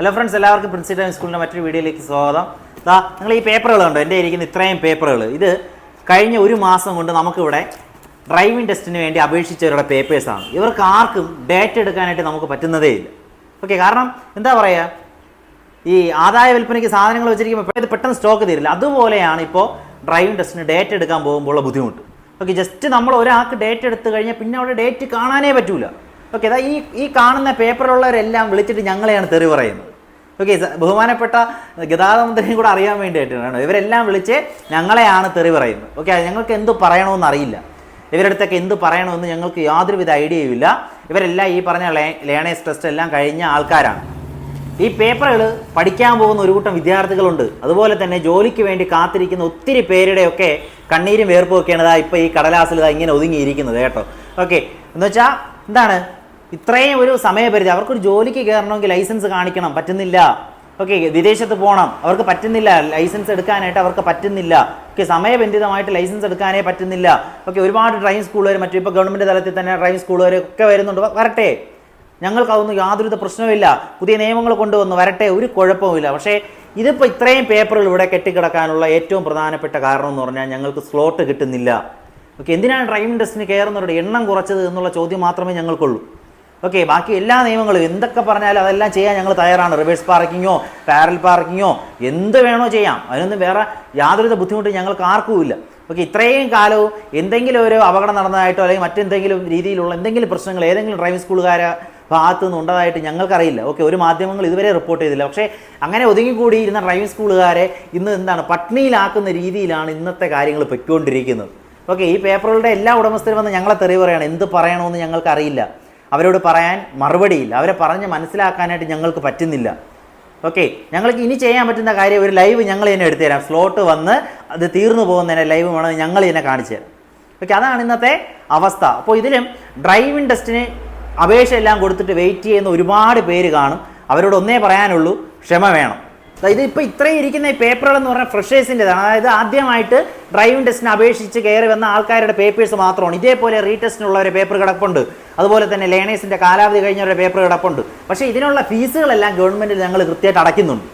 Hello friends എല്ലാവർക്കും principal സ്കൂളിന്റെ മറ്റൊരു വീഡിയോയിലേക്ക് സ്വാഗതം. ദാ നിങ്ങൾ ഈ പേപ്പറുകൾ കണ്ടോ? എന്റെ ഇരിക്കുന്ന ഇത്രയും പേപ്പറുകൾ ഇത് കഴിഞ്ഞ ഒരു മാസം കൊണ്ട് നമുക്കിവിടെ ഡ്രൈവിംഗ് ടെസ്റ്റിന് വേണ്ടി അപേക്ഷിച്ചവരുടെ പേപ്പേഴ്സാണ് ഇവർക്ക് ആർക്കും ഡേറ്റ് എടുക്കാനായിട്ട് നമുക്ക് പറ്റുന്നതേ ഇല്ല. ഓക്കെ കാരണം എന്താ പറയുക ഈ ആദായ വിൽപ്പനയ്ക്ക് സാധനങ്ങൾ വെച്ചിരിക്കുമ്പോൾ ഇത് പെട്ടെന്ന് സ്റ്റോക്ക് തീരില്ല. അതുപോലെയാണ് ഇപ്പോൾ ഡ്രൈവിംഗ് ടെസ്റ്റിന് ഡേറ്റ് എടുക്കാൻ പോകുമ്പോഴുള്ള ബുദ്ധിമുട്ട്. ഓക്കെ ജസ്റ്റ് നമ്മൾ ഒരാൾക്ക് ഡേറ്റ് എടുത്തു കഴിഞ്ഞാൽ പിന്നെ അവിടെ ഡേറ്റ് കാണാനേ പറ്റൂല. ഓക്കെ അതാ ഈ ഈ കാണുന്ന പേപ്പറുള്ളവരെല്ലാം വിളിച്ചിട്ട് ഞങ്ങളെയാണ് തെറി പറയുന്നത്. ഓക്കെ ബഹുമാനപ്പെട്ട ഗതാഗത മന്ത്രിയും കൂടെ അറിയാൻ വേണ്ടിയിട്ടാണ് ഇവരെല്ലാം വിളിച്ച് ഞങ്ങളെയാണ് തെറി പറയുന്നത്. ഓക്കെ ഞങ്ങൾക്ക് എന്ത് പറയണമെന്ന് അറിയില്ല. ഇവരുടെ അടുത്തൊക്കെ എന്ത് പറയണമെന്ന് ഞങ്ങൾക്ക് യാതൊരുവിധ ഐഡിയയും ഇല്ല. ഇവരെല്ലാം ഈ പറഞ്ഞ ലേ ലേണേഴ്സ് ടെസ്റ്റ് എല്ലാം കഴിഞ്ഞ ആൾക്കാരാണ്. ഈ പേപ്പറുകൾ പഠിക്കാൻ പോകുന്ന ഒരു കൂട്ടം വിദ്യാർത്ഥികളുണ്ട്. അതുപോലെ തന്നെ ജോലിക്ക് വേണ്ടി കാത്തിരിക്കുന്ന ഒത്തിരി പേരുടെയൊക്കെ കണ്ണീരും വേർപ്പും ഒക്കെയാണ് ഇതാ ഇപ്പോൾ ഈ കടലാസിൽ ഇതാ ഇങ്ങനെ ഒതുങ്ങിയിരിക്കുന്നത് കേട്ടോ. ഓക്കെ എന്ന് വെച്ചാൽ എന്താണ്? ഇത്രയും ഒരു സമയപരിധി. അവർക്കൊരു ജോലിക്ക് കയറണമെങ്കിൽ ലൈസൻസ് കാണിക്കണം. പറ്റുന്നില്ല. ഓക്കെ വിദേശത്ത് പോകണം അവർക്ക് പറ്റുന്നില്ല. ലൈസൻസ് എടുക്കാനായിട്ട് അവർക്ക് പറ്റുന്നില്ല. ഓക്കെ സമയബന്ധിതമായിട്ട് ലൈസൻസ് എടുക്കാനേ പറ്റുന്നില്ല. ഓക്കെ ഒരുപാട് ഡ്രൈവിംഗ് സ്കൂളുകാർ മറ്റും ഇപ്പോൾ ഗവൺമെന്റ് തലത്തിൽ തന്നെ ഡ്രൈവിംഗ് സ്കൂളുകാർ ഒക്കെ വരുന്നുണ്ട്. വരട്ടെ. ഞങ്ങൾക്കതൊന്നും യാതൊരുവിധ പ്രശ്നവുമില്ല. പുതിയ നിയമങ്ങൾ കൊണ്ടുവന്നു. വരട്ടെ. ഒരു കുഴപ്പവുമില്ല. പക്ഷേ ഇതിപ്പോൾ ഇത്രയും പേപ്പറുകൾ ഇവിടെ കെട്ടിക്കിടക്കാനുള്ള ഏറ്റവും പ്രധാനപ്പെട്ട കാരണം എന്ന് പറഞ്ഞാൽ ഞങ്ങൾക്ക് സ്ലോട്ട് കിട്ടുന്നില്ല. ഓക്കെ എന്തിനാണ് ഡ്രൈവിംഗ് ടെസ്റ്റിന് കയറുന്നവരുടെ എണ്ണം കുറച്ചത് എന്നുള്ള ചോദ്യം മാത്രമേ ഞങ്ങൾക്കുള്ളൂ. ഓക്കെ ബാക്കി എല്ലാ നിയമങ്ങളും എന്തൊക്കെ പറഞ്ഞാലും അതെല്ലാം ചെയ്യാൻ ഞങ്ങൾ തയ്യാറാണ്. റിവേഴ്സ് പാർക്കിങ്ങോ പാരൽ പാർക്കിങ്ങോ എന്ത് വേണോ ചെയ്യാം. അതിനൊന്നും വേറെ യാതൊരുവിധ ബുദ്ധിമുട്ടും ഞങ്ങൾക്ക് ആർക്കുമില്ല ഓക്കെ ഇത്രയും കാലവും എന്തെങ്കിലും ഒരു അപകടം നടന്നതായിട്ടോ അല്ലെങ്കിൽ മറ്റെന്തെങ്കിലും രീതിയിലുള്ള എന്തെങ്കിലും പ്രശ്നങ്ങൾ ഏതെങ്കിലും ഡ്രൈവിംഗ് സ്കൂളുകാരെ ഭാഗത്തു നിന്ന് ഉണ്ടായതായിട്ട് ഞങ്ങൾക്കറിയില്ല. ഓക്കെ ഒരു മാധ്യമങ്ങൾ ഇതുവരെ റിപ്പോർട്ട് ചെയ്തില്ല. പക്ഷേ അങ്ങനെ ഒതുങ്ങിക്കൂടിയിരുന്ന ഡ്രൈവിംഗ് സ്കൂളുകാരെ ഇന്ന് എന്താണ് പട്നിയിലാക്കുന്ന രീതിയിലാണ് ഇന്നത്തെ കാര്യങ്ങൾ പൊയ്ക്കൊണ്ടിരിക്കുന്നത്. ഓക്കെ ഈ പേപ്പറുകളുടെ എല്ലാ ഉടമസ്ഥരും വന്ന് ഞങ്ങളെ തെറി പറയണം. എന്ത് പറയണമെന്ന് ഞങ്ങൾക്കറിയില്ല. അവരോട് പറയാൻ മറുപടിയില്ല. അവരെ പറഞ്ഞ് മനസ്സിലാക്കാനായിട്ട് ഞങ്ങൾക്ക് പറ്റുന്നില്ല. ഓക്കെ ഞങ്ങൾക്ക് ഇനി ചെയ്യാൻ പറ്റുന്ന കാര്യം ഒരു ലൈവ് ഞങ്ങൾ തന്നെ എടുത്തു തരാം. സ്ലോട്ട് വന്ന് അത് തീർന്നു പോകുന്നതിനെ ലൈവ് വേണം ഞങ്ങൾ തന്നെ കാണിച്ചു തരാം. ഓക്കെ അതാണ് ഇന്നത്തെ അവസ്ഥ. അപ്പോൾ ഇതിലും ഡ്രൈവിംഗ് ടെസ്റ്റിന് അപേക്ഷ എല്ലാം കൊടുത്തിട്ട് വെയിറ്റ് ചെയ്യുന്ന ഒരുപാട് പേര് കാണും. അവരോട് ഒന്നേ പറയാനുള്ളൂ. ക്ഷമ വേണം. ഇത് ഇപ്പോൾ ഇത്രയും ഇരിക്കുന്ന ഈ പേപ്പറുകൾ എന്ന് പറഞ്ഞാൽ ഫ്രഷേഴ്സിന്റെതാണ് അതായത് ആദ്യമായിട്ട് ഡ്രൈവിംഗ് ടെസ്റ്റിന് അപേക്ഷിച്ച് കയറി വന്ന ആൾക്കാരുടെ പേപ്പേഴ്സ് മാത്രമാണ്. ഇതേപോലെ റീടെസ്റ്റിനുള്ളവരെ പേപ്പർ കിടപ്പുണ്ട്. അതുപോലെ തന്നെ ലേണേഴ്സിന്റെ കാലാവധി കഴിഞ്ഞവരുടെ പേപ്പർ കിടപ്പുണ്ട്. പക്ഷേ ഇതിനുള്ള ഫീസുകളെല്ലാം ഗവൺമെന്റിൽ ഞങ്ങൾ കൃത്യമായിട്ട് അടയ്ക്കുന്നുണ്ട്.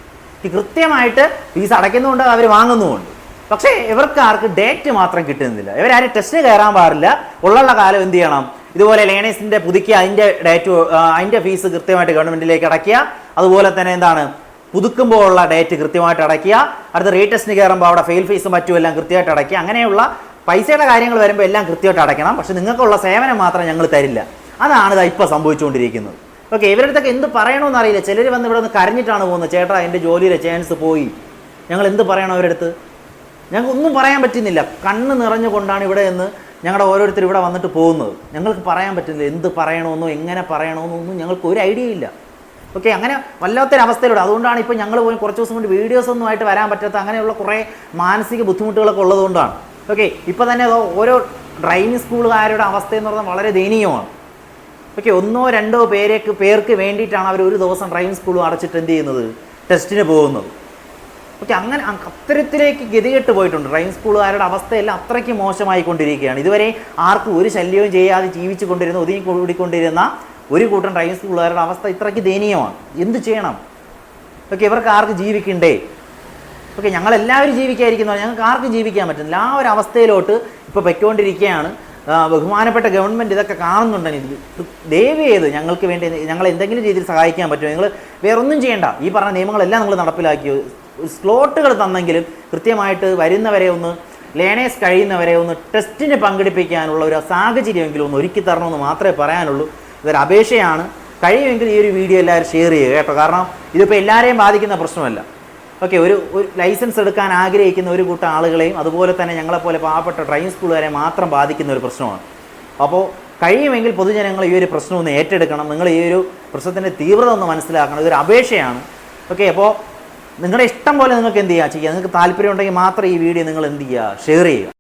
ഈ കൃത്യമായിട്ട് ഫീസ് അടയ്ക്കുന്നുണ്ട് അവർ വാങ്ങുന്നുമുണ്ട്. പക്ഷേ ഇവർക്ക് ആർക്ക് ഡേറ്റ് മാത്രം കിട്ടുന്നില്ല. ഇവരാരും ടെസ്റ്റിന് കയറാൻ പാടില്ല. ഉള്ള കാലം എന്ത് ചെയ്യണം? ഇതുപോലെ ലേണേഴ്സിന്റെ പുതുക്കി അതിന്റെ ഡേറ്റ് അതിന്റെ ഫീസ് കൃത്യമായിട്ട് ഗവൺമെന്റിലേക്ക് അടയ്ക്കുക. അതുപോലെ തന്നെ എന്താണ്? പുതുക്കുമ്പോൾ ഉള്ള ഡേറ്റ് കൃത്യമായിട്ട് അടയ്ക്കുക. അടുത്ത റീടെസ്റ്റിന് കയറുമ്പോൾ അവിടെ ഫെയിൽ ഫീസും മറ്റും എല്ലാം കൃത്യമായിട്ട് അടയ്ക്കുക. അങ്ങനെയുള്ള പൈസയുടെ കാര്യങ്ങൾ വരുമ്പോൾ എല്ലാം കൃത്യമായിട്ട് അടയ്ക്കണം. പക്ഷേ നിങ്ങൾക്കുള്ള സേവനം മാത്രം ഞങ്ങൾ തരില്ല. അതാണ് ഇതാ ഇപ്പോൾ സംഭവിച്ചുകൊണ്ടിരിക്കുന്നത്. ഓക്കെ ഇവരുടെ അടുത്തൊക്കെ എന്ത് പറയണമെന്ന് അറിയില്ല. ചിലർ വന്ന് ഇവിടെ നിന്ന് കരഞ്ഞിട്ടാണ് പോകുന്നത്. ചേട്ടാ എന്റെ ജോലിയിലെ ചാൻസ് പോയി. ഞങ്ങൾ എന്ത് പറയണം അവരടുത്ത്? ഞങ്ങൾക്ക് ഒന്നും പറയാൻ പറ്റുന്നില്ല. കണ്ണ് നിറഞ്ഞുകൊണ്ടാണ് ഇവിടെ നിന്ന് ഞങ്ങളുടെ ഓരോരുത്തർ ഇവിടെ വന്നിട്ട് പോകുന്നത്. ഞങ്ങൾക്ക് പറയാൻ പറ്റുന്നില്ല. എന്ത് പറയണമെന്നോ എങ്ങനെ പറയണമെന്നോ ഒന്നും ഞങ്ങൾക്ക് ഒരു ഐഡിയ ഇല്ല. ഓക്കെ അങ്ങനെ വല്ലാത്തൊരവസ്ഥയിലൂടെ. അതുകൊണ്ടാണ് ഇപ്പോൾ ഞങ്ങൾ പോലും കുറച്ച് ദിവസം കൊണ്ട് വീഡിയോസ് ഒന്നും ആയിട്ട് വരാൻ പറ്റാത്ത അങ്ങനെയുള്ള കുറേ മാനസിക ബുദ്ധിമുട്ടുകളൊക്കെ ഉള്ളതുകൊണ്ടാണ്. ഓക്കെ ഇപ്പോൾ തന്നെ ഓരോ ഡ്രൈവിംഗ് സ്കൂളുകാരുടെ അവസ്ഥ എന്ന് പറഞ്ഞാൽ വളരെ ദയനീയമാണ്. ഓക്കെ ഒന്നോ രണ്ടോ പേരേക്ക് പേർക്ക് വേണ്ടിയിട്ടാണ് അവർ ഒരു ദിവസം ഡ്രൈവിംഗ് സ്കൂൾ അടച്ചിട്ട് എന്ത് ചെയ്യുന്നത്? ടെസ്റ്റിന് പോകുന്നത്. ഓക്കെ അങ്ങനെ അത്തരത്തിലേക്ക് ഗതികെട്ട് പോയിട്ടുണ്ട്. ഡ്രൈവിംഗ് സ്കൂളുകാരുടെ അവസ്ഥയെല്ലാം അത്രയ്ക്ക് മോശമായിക്കൊണ്ടിരിക്കുകയാണ്. ഇതുവരെ ആർക്കും ഒരു ശല്യവും ചെയ്യാതെ ജീവിച്ചു കൊണ്ടിരുന്ന ഒതുങ്ങി കൂടിക്കൊണ്ടിരുന്ന ഒരു കൂട്ടം ഡ്രൈവിംഗ് സ്കൂളുകാരുടെ അവസ്ഥ ഇത്രയ്ക്ക് ദയനീയമാണ്. എന്ത് ചെയ്യണം? ഓക്കെ ഇവർക്ക് ആർക്ക് ജീവിക്കണ്ടേ? ഓക്കെ ഞങ്ങളെല്ലാവരും ജീവിക്കാതിരിക്കുന്നു? ഞങ്ങൾക്ക് ആർക്കും ജീവിക്കാൻ പറ്റുന്നില്ല. ആ ഒരു അവസ്ഥയിലോട്ട് ഇപ്പോൾ പൊയ്ക്കൊണ്ടിരിക്കുകയാണ്. ബഹുമാനപ്പെട്ട ഗവൺമെന്റ് ഇതൊക്കെ കാണുന്നുണ്ടെങ്കിൽ ദയവ് ചെയ്ത് ഞങ്ങൾക്ക് വേണ്ടി ഞങ്ങൾ എന്തെങ്കിലും രീതിയിൽ സഹായിക്കാൻ പറ്റുമോ? നിങ്ങൾ വേറൊന്നും ചെയ്യേണ്ട. ഈ പറഞ്ഞ നിയമങ്ങളെല്ലാം നിങ്ങൾ നടപ്പിലാക്കി സ്ലോട്ടുകൾ തന്നെങ്കിലും കൃത്യമായിട്ട് വരുന്നവരെ ഒന്ന് ലേണേഴ്സ് കഴിയുന്നവരെ ഒന്ന് ടെസ്റ്റിന് പങ്കെടുപ്പിക്കാനുള്ള ഒരു സാഹചര്യമെങ്കിലും ഒന്ന് ഒരുക്കി തരണമെന്ന് മാത്രമേ പറയാനുള്ളൂ. ഇതൊരു അപേക്ഷയാണ്. കഴിയുമെങ്കിൽ ഈ ഒരു വീഡിയോ എല്ലാവരും ഷെയർ ചെയ്യുക കേട്ടോ. കാരണം ഇതിപ്പോൾ എല്ലാവരെയും ബാധിക്കുന്ന പ്രശ്നമല്ല. ഓക്കെ ഒരു ഒരു ലൈസൻസ് എടുക്കാൻ ആഗ്രഹിക്കുന്ന ഒരു കൂട്ടം ആളുകളെയും അതുപോലെ തന്നെ ഞങ്ങളെപ്പോലെ പാവപ്പെട്ട ഡ്രൈവിംഗ് സ്കൂളുകാരെ മാത്രം ബാധിക്കുന്ന ഒരു പ്രശ്നമാണ്. അപ്പോൾ കഴിയുമെങ്കിൽ പൊതുജനങ്ങൾ ഈ ഒരു പ്രശ്നം ഒന്ന് ഏറ്റെടുക്കണം. നിങ്ങൾ ഈ ഒരു പ്രശ്നത്തിന്റെ തീവ്രത ഒന്ന് മനസ്സിലാക്കണം. ഇതൊരു അപേക്ഷയാണ്. ഓക്കെ അപ്പോൾ നിങ്ങളുടെ ഇഷ്ടം പോലെ നിങ്ങൾക്ക് എന്ത് ചെയ്യുക ചെയ്യുക നിങ്ങൾക്ക് താല്പര്യം ഉണ്ടെങ്കിൽ മാത്രം ഈ വീഡിയോ നിങ്ങൾ എന്ത് ചെയ്യുക ഷെയർ ചെയ്യുക.